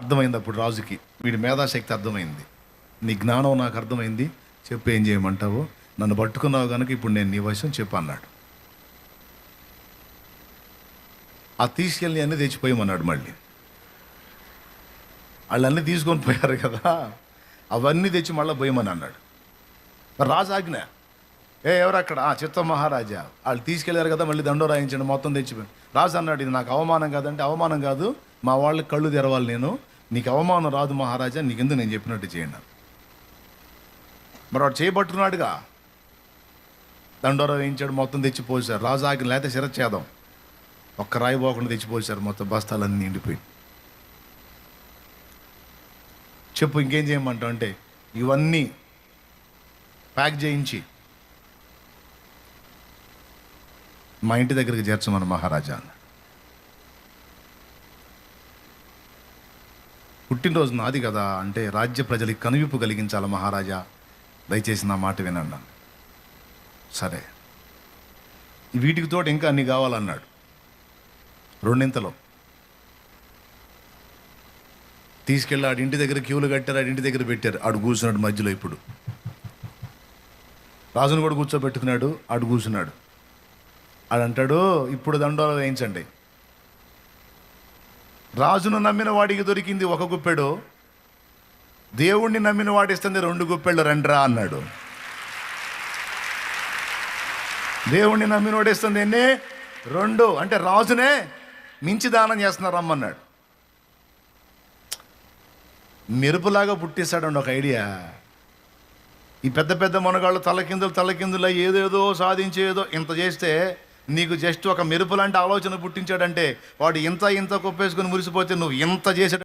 అర్థమైంది అప్పుడు రాజుకి. వీడి మేధాశక్తి అర్థమైంది. నీ జ్ఞానం నాకు అర్థమైంది. చెప్పు ఏం చేయమంటావు. నన్ను పట్టుకున్నావు కనుక ఇప్పుడు నేను నీ వశం చెప్పు అన్నాడు. ఆ తీసుకెళ్ళి అన్నీ తెచ్చిపోయామన్నాడు మళ్ళీ. వాళ్ళన్నీ తీసుకొని పోయారు కదా. అవన్నీ తెచ్చి మళ్ళీ పోయమని అన్నాడు. రాజాజ్ఞ రాజు ఏ ఎవరు అక్కడ ఆ చిత్త మహారాజా. వాళ్ళు తీసుకెళ్ళారు కదా మళ్ళీ దండో రాయించండి మొత్తం తెచ్చిపోయి రాజు అన్నాడు ఇది నాకు అవమానం కాదంటే అవమానం కాదు. మా వాళ్ళకి కళ్ళు తెరవాలి నేను. నీకు అవమానం రాదు మహారాజా నీకెందుకు నేను చెప్పినట్టు చేయండి మరి వాడు చేయబట్టున్నాడుగా దండోరా వేయించాడు మొత్తం తెచ్చిపోసారు. రాజు ఆజ్ఞ లేకపోతే శిరచ్ఛేదం. ఒక్క రాయి పోకుండా తెచ్చిపోసారు మొత్తం బస్తాలన్నీ నిండిపోయి చెప్పు ఇంకేం చేయమంటావు? అంటే ఇవన్నీ ప్యాక్ చేయించి మా ఇంటి దగ్గరికి చేర్చమని మహారాజా పుట్టినరోజు నాది కదా అంటే రాజ్య ప్రజలకి కనువిప్పు కలిగించాలి మహారాజా. దయచేసి నా మాట వినండి సరే. వీటికి తోటి ఇంకా అన్ని కావాలన్నాడు. రెండింతలో. తీసుకెళ్ళి ఆడి ఇంటి దగ్గర క్యూలు కట్టారు ఆడి ఇంటి దగ్గర పెట్టారు. ఆడు కూర్చున్నాడు మధ్యలో ఇప్పుడు. రాజును కూడా కూర్చోబెట్టుకున్నాడు ఆడు కూర్చున్నాడు. ఆడు అంటాడు ఇప్పుడు దండోలు వేయించండి. రాజును నమ్మిన వాడికి దొరికింది ఒక గుప్పెడు దేవుణ్ణి నమ్మిన వాడిస్తుంది రెండు గుప్పెళ్ళు రండ్రా అన్నాడు. దేవుణ్ణి నమ్మిన వాడిస్తుంది ఎన్ని? రెండు. అంటే రాజునే మించి దానం చేస్తున్నారు రమ్మన్నాడు. మెరుపులాగా పుట్టేశాడండి ఒక ఐడియా. ఈ పెద్ద పెద్ద మనగాళ్ళు తలకిందులు తలకిందులు ఏదేదో సాధించేదో ఇంత చేస్తే నీకు జస్ట్ ఒక మెరుపు లాంటి ఆలోచన పుట్టించాడంటే వాడు ఇంత ఇంత కొప్పేసుకొని మురిసిపోతే నువ్వు ఇంత చేసాడు